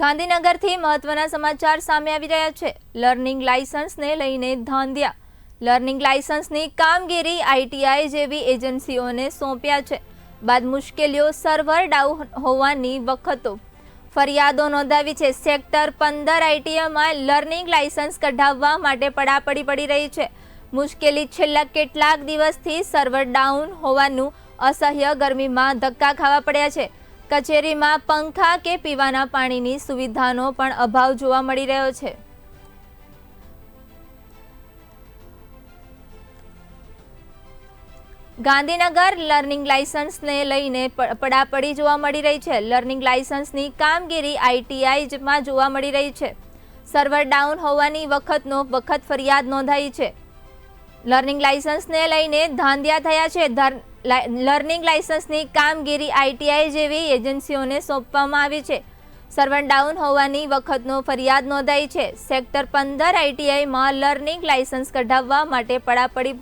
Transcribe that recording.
ગાંધીનગરથી મહત્વના સમાચાર સામે આવી રહ્યા છે. લર્નિંગ લાયસન્સને લઈને ધાંધિયા. લર્નિંગ લાયસન્સની કામગીરી આઈટીઆઈ જેવી એજન્સીઓને સોંપ્યા છે. બાદ મુશ્કેલીઓ સર્વર ડાઉન હોવાની વખતો ફરિયાદો નોંધાવી છે. સેક્ટર પંદર આઈટીઆઈમાં લર્નિંગ લાયસન્સ કઢાવવા માટે પડાપડી પડી રહી છે. મુશ્કેલી છેલ્લા કેટલાક દિવસથી સર્વર ડાઉન હોવાનું અસહ્ય ગરમીમાં ધક્કા ખાવા પડ્યા છે. કચેરીમાં પંખા કે પીવાના પાણીની સુવિધાનો પણ અભાવ જોવા મળી રહ્યો છે. ગાંધીનગર લર્નિંગ લાયસન્સને લઈને પડાપડી જોવા મળી રહી છે. લર્નિંગ લાયસન્સની કામગીરી આઈટીઆઈમાં જોવા મળી રહી છે. સર્વર ડાઉન હોવાની વખતનો, વખત ફરિયાદ નોંધાઈ છે. લર્નિંગ લાયસન્સને લઈને ધાંધિયા થયા છે. લર્નિંગ લાયસન્સની કામગીરી આઈટીઆઈ જેવી એજન્સીઓને સોંપવામાં આવી છે. સર્વર ડાઉન હોવાની વખતનો ફરિયાદ નોંધાઈ છે. સેક્ટર પંદર આઈટીઆઈમાં લર્નિંગ લાયસન્સ કઢાવવા માટે પડાપડી